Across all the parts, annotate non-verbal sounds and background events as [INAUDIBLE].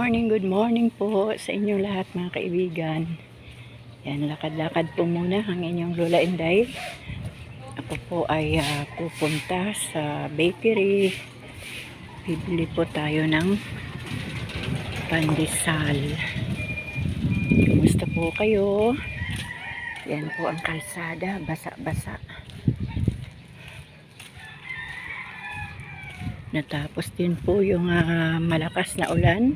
morning, good morning po sa inyong lahat mga kaibigan. Yan, lakad-lakad po muna ang inyong Lola Inday. Ako po ay ah, pupunta sa bakery. Bibili po tayo ng pandesal. Kumusta po kayo? Yan po ang kalsada, basa-basa. Natapos din po yung ah, malakas na ulan.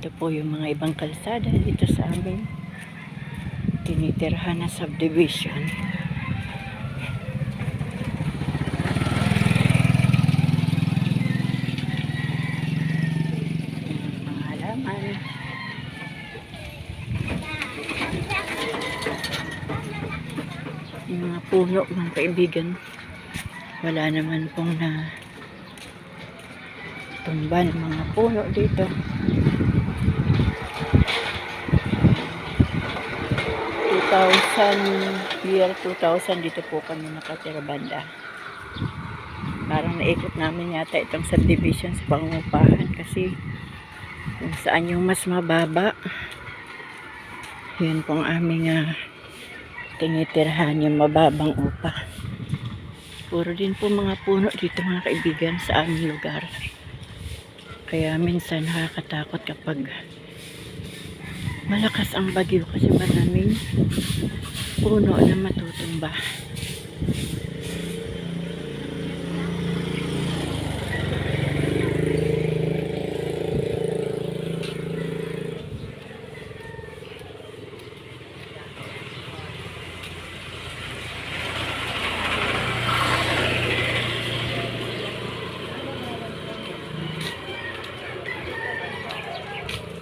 Ito po yung mga ibang kalsada dito sa amin. Tinitirhan na subdivision. Yung mga puno, mga kaibigan wala naman pong na tumba mga puno dito. 2000, year 2000 dito po kami nakatira banda. Parang naikot namin yata itong subdivision sa pangupahan kasi kung saan yung mas mababa yun pong aming uh, tinitirhan yung mababang upa. Puro din po mga puno dito mga kaibigan sa aming lugar. Kaya minsan nakakatakot kapag malakas ang bagyo kasi maraming puno na matutumba.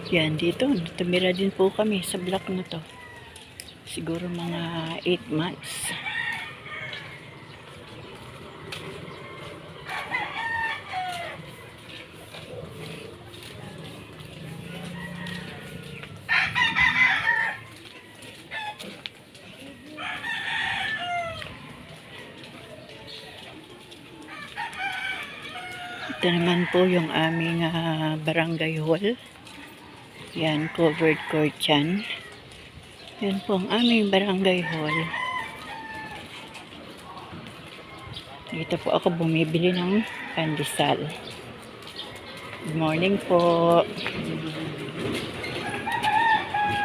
Yan, dito. Tumira din po kami sa block na to. Siguro mga 8 months. Ito naman po yung aming ah, barangay hall. Yan, covered court yan. Yan po ang aming barangay hall. Dito po ako bumibili ng pandesal. Good morning po.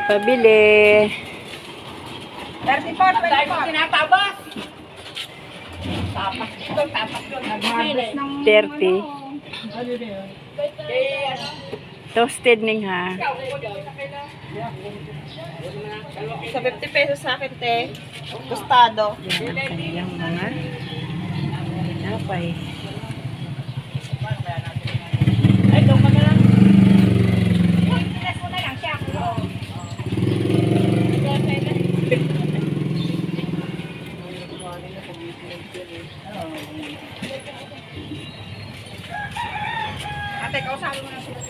Pabili. 34, 24. Tinatabas. Tapas dito, tapas doon. Nag-harvest ng... 30. Toasted ning ha. Sa 50 pesos sa akin, te. Tostado. Yan ang kanilang mga napay. Ay, doon ka na lang. Pinas mo na lang siya. Ate, kausapin mo na sila.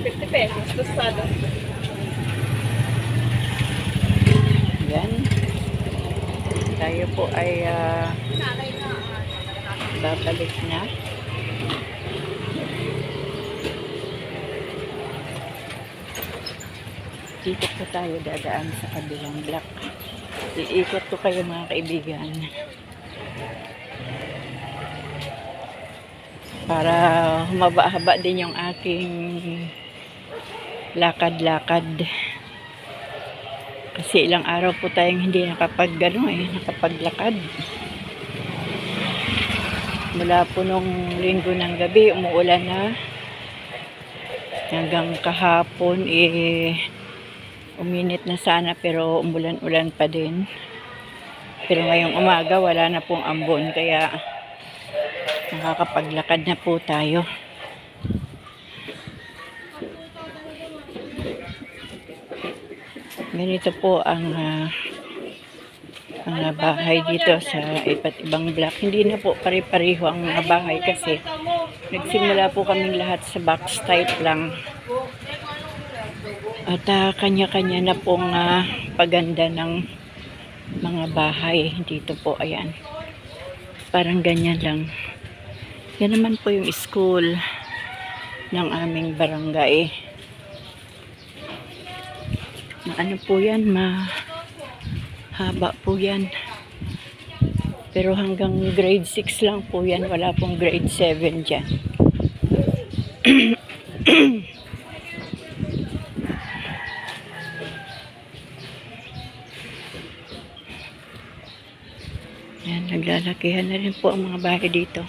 50 pesos, tostado. Yan. Tayo po ay ah, babalik na. Dito po tayo dadaan sa kabilang block. Iikot ko kayo mga kaibigan. Para humaba-haba din yung aking lakad-lakad. Kasi ilang araw po tayong hindi nakapag ano eh, nakapaglakad. Mula po nung linggo ng gabi, umuulan na. Hanggang kahapon, eh, uminit na sana pero umulan-ulan pa din. Pero ngayong umaga, wala na pong ambon, kaya nakakapaglakad na po tayo. Ganito po ang ah, mga bahay dito sa iba't ibang block. Hindi na po pare-pareho ang mga bahay kasi nagsimula po kaming lahat sa box type lang. At ah, kanya-kanya na pong ah, paganda ng mga bahay dito po. Ayan. Parang ganyan lang. Yan naman po yung school. ng aming barangay. Na ano po yan, mahaba po yan. Pero hanggang grade 6 lang po yan, wala pong grade 7 dyan. Yan, naglalakihan na rin po ang mga bahay dito.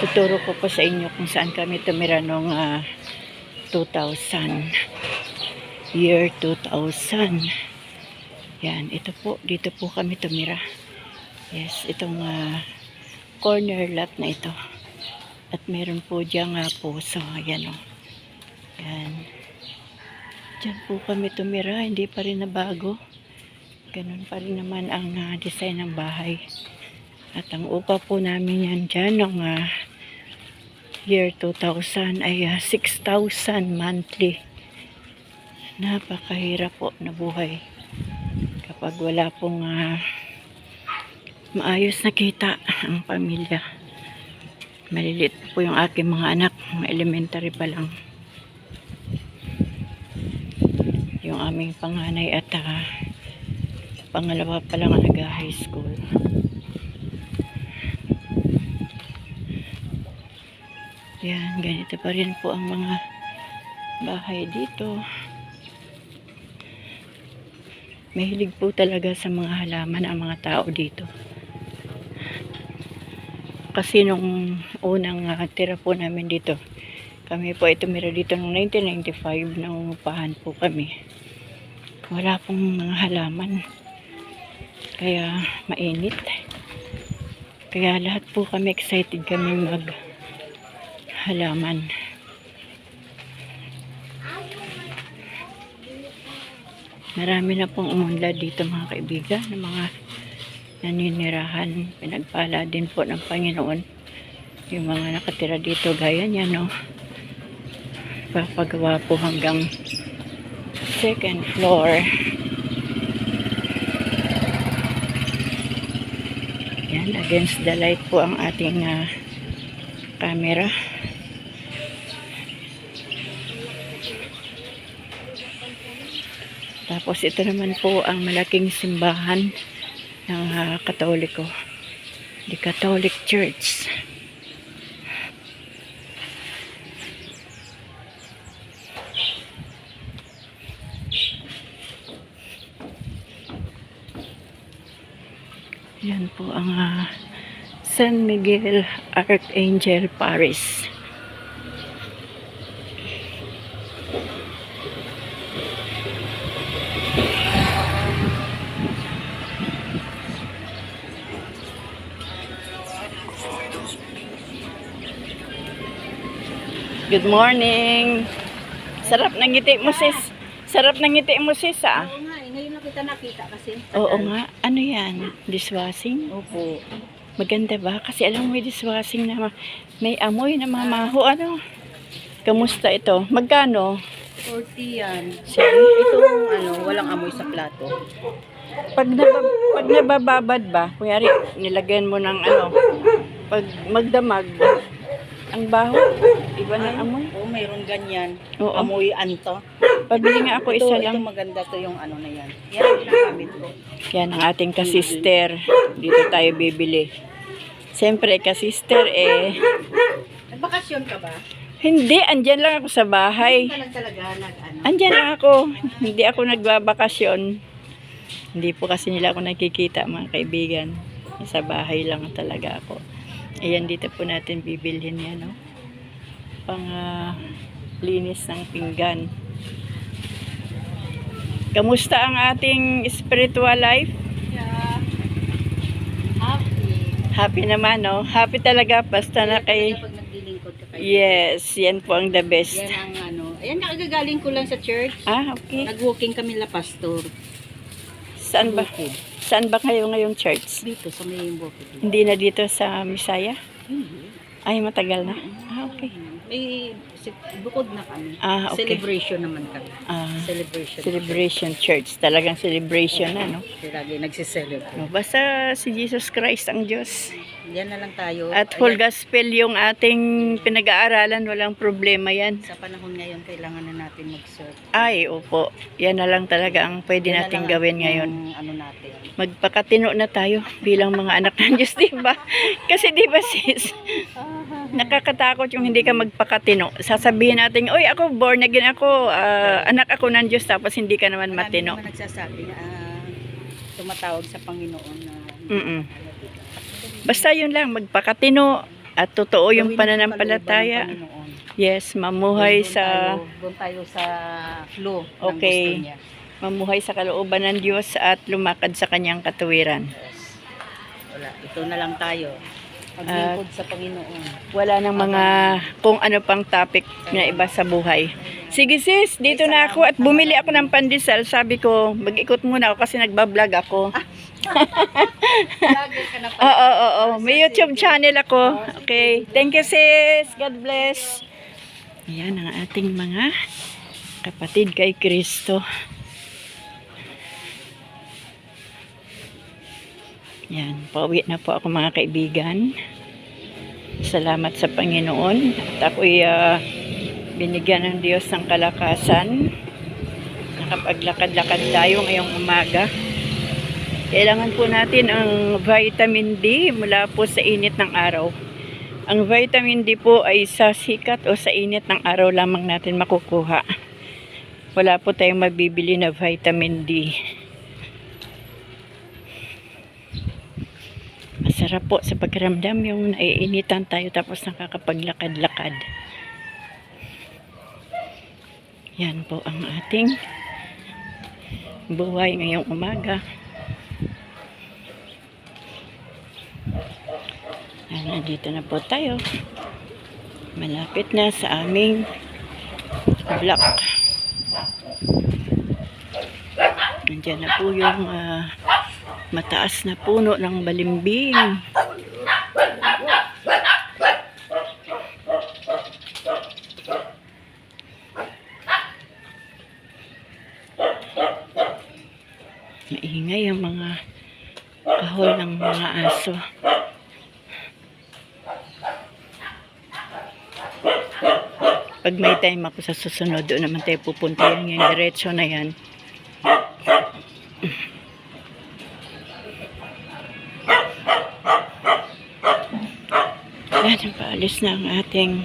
Tuturo ko po sa inyo kung saan kami tumira noong ah, 2000. Year 2000. Yan, ito po, dito po kami tumira. Yes, itong ah, corner lot na ito. At meron po diyang uh, puso. Yan o. Yan. Diyan po kami tumira, hindi pa rin nabago. Ganun pa rin naman ang ah, design ng bahay. At ang upa po namin yan dyan noong ah, year 2000 ay ah, 6,000 monthly. Napakahirap po na buhay kapag wala pong ah, maayos na kita ang pamilya. Maliliit po yung aking mga anak, mga elementary pa lang. Yung aming panganay at ah, pangalawa pa lang ang nag-high school. Yan, ganito pa rin po ang mga bahay dito. Mahilig po talaga sa mga halaman ang mga tao dito. Kasi nung unang ah, tira po namin dito, kami po ay tumira dito noong 1995 nung upahan po kami. Wala pong mga halaman. Kaya mainit. Kaya lahat po kami excited kami mag halaman. Marami na pong umunlad dito mga kaibigan, ng mga naninirahan. Pinagpala din po ng Panginoon. Yung mga nakatira dito gaya niya, no? Papagawa po hanggang second floor. Yan, against the light po ang ating ah, camera. Tapos ito naman po ang malaking simbahan ng ah, Katoliko. The Catholic Church. Yan po ang ah, San Miguel Archangel Paris. Good morning. Sarap ng ngiti mo, sis. Sarap ng ngiti mo, sis, ah. Oo nga, eh, ngayon lang kita nakita kasi. Oo nga. Ano yan? Dishwashing? Opo. Maganda ba? Kasi alam mo, may dishwashing na ma- may amoy na mamaho. Ano? Kamusta ito? Magkano? 40 yan. Sige. Itong ano, walang amoy sa plato. Pag, nabab- pag nabababad ba, kunyari, nilagyan mo ng ano, pag magdamag, ang baho, iba ng amoy. Oo, mayroon ganyan. Oo. Amoy anto. Pabili nga ako ito, isa ito lang. maganda to yung ano na yan. Yan ang ginagamit ko. Yan ang ating kasister. Dito tayo bibili. Siyempre, kasister, eh, Nagbakasyon ka ba? hindi, andyan lang ako sa bahay. Hindi talaga nag ano. Andyan lang ako. Hindi ako nagbabakasyon. Hindi po kasi nila ako nakikita mga kaibigan. Sa bahay lang talaga ako. Ayan, dito po natin bibilhin yan, no? Pang ah, linis ng pinggan. Kamusta ang ating spiritual life? Yeah. Happy. Happy naman, no? Happy talaga basta na kay... Yes, yan po ang the best. Yan ang ano. Ayan, nakagagaling ko lang sa church. Ah, okay. Nag-walking kami la pastor. Saan ba? Bukid. Saan ba kayo ngayong church? Dito sa may bukid. Hindi na dito sa Misaya? Hindi. Ay, matagal na. Ah, okay. May bukod na kami. Ah, okay. Celebration naman kami. Ah, Celebration. celebration church. Talagang celebration na, no? Lagi nagsiselebrate. No, Basta si Jesus Christ ang Diyos. Diyan na lang tayo. At Ayan, gospel yung ating pinag-aaralan, walang problema yan. Sa panahon ngayon, kailangan na natin mag-serve. Ay, opo. Yan na lang talaga ang pwede Yan na nating lang gawin ang- ngayon. Ano natin. Magpakatino na tayo bilang mga anak ng Diyos, di ba? Kasi di ba sis, nakakatakot yung hindi ka magpakatino. Sasabihin natin, oy ako born again ako, ah, anak ako ng Diyos, tapos hindi ka naman Marami matino. naman nagsasabi na ah, tumatawag sa Panginoon na Mm-mm. Basta yun lang, magpakatino at totoo yung pananampalataya. Yes, mamuhay sa Doon tayo sa flow ng Okay. gusto niya. Mamuhay sa kalooban ng Diyos at lumakad sa kanyang katuwiran. Yes. Wala. Ito na lang tayo. Maglingkod sa Panginoon. Wala nang mga kung ano pang topic na iba sa buhay. Sige sis, dito na ako at bumili ako ng pandesal. Sabi ko, mag-ikot muna ako kasi nagbablog ako. Lagi ka na Oo, oo, oo. May YouTube channel ako. Okay. Thank you sis. God bless. Ayan ang ating mga kapatid kay Kristo. Yan, pauwi na po ako mga kaibigan. Salamat sa Panginoon. At ako'y ah, binigyan ng Diyos ng kalakasan. Nakapaglakad-lakad tayo ngayong umaga. Kailangan po natin ang vitamin D mula po sa init ng araw. Ang vitamin D po ay sa sikat o sa init ng araw lamang natin makukuha. Wala po tayong mabibili na vitamin D. Masarap po sa pagramdam yung naiinitan tayo tapos nakakapaglakad-lakad. Yan po ang ating buhay ngayong umaga. Nandito na po tayo. Malapit na sa aming block. Nandiyan na po yung ah, mataas na puno ng balimbing. Maingay ang mga kahol ng mga aso. Pag may time ako sa susunod, doon naman tayo pupunta yan. Yung diretso na yan. Yan, paalis na ang ating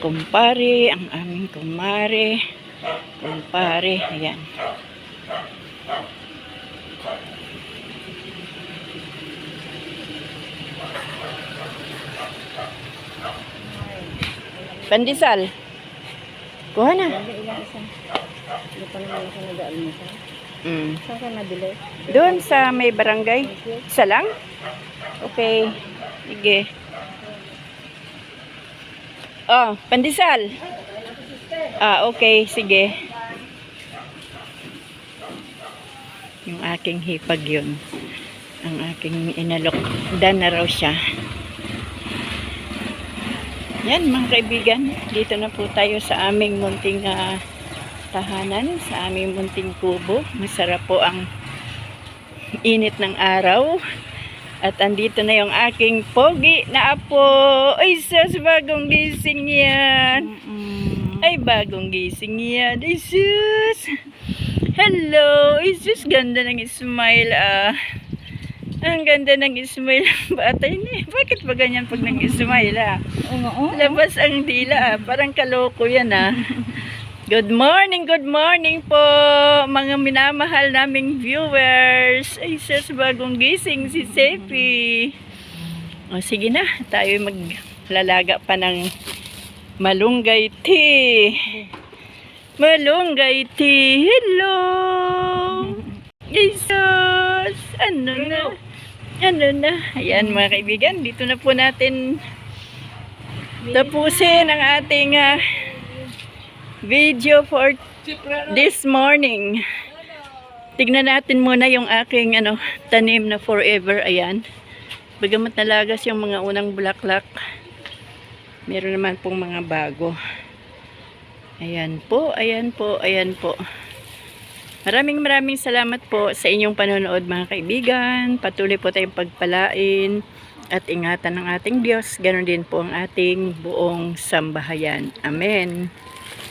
kumpare, ang aming kumare, kumpare, ayan. Pandesal. Kuha na. Mm. Saan ka nabili? Doon sa may barangay. Isa lang? Okay. Sige. Oh, pandesal. Ah, okay. Sige. Yung aking hipag yun. Ang aking inalok. Dan na raw siya. Yan mga kaibigan. Dito na po tayo sa aming munting ah, tahanan. Sa aming munting kubo. Masarap po ang init ng araw. At andito na yung aking pogi na apo. Ay, sus, bagong gising yan. Ay, bagong gising yan. Ay, sus. Hello. Ay, sus, ganda ng smile, ah. Ang ganda ng smile ng bata eh. Bakit ba ganyan pag nag-smile, ah? Oo. Labas ang dila, ah. Parang kaloko yan, ah. [LAUGHS] Good morning, good morning po, mga minamahal naming viewers. Ay, sus, bagong gising si Sepi. O, sige na, tayo maglalaga pa ng malunggay tea. Malunggay tea, hello! Jesus! Ano na? Ano na? Ayan mga kaibigan, dito na po natin tapusin ang ating ah, video for this morning. Tignan natin muna yung aking ano, tanim na forever. Ayan. Bagamat nalagas yung mga unang bulaklak. Meron naman pong mga bago. Ayan po, ayan po, ayan po. Maraming maraming salamat po sa inyong panonood mga kaibigan. Patuloy po tayong pagpalain at ingatan ng ating Diyos. Ganon din po ang ating buong sambahayan. Amen.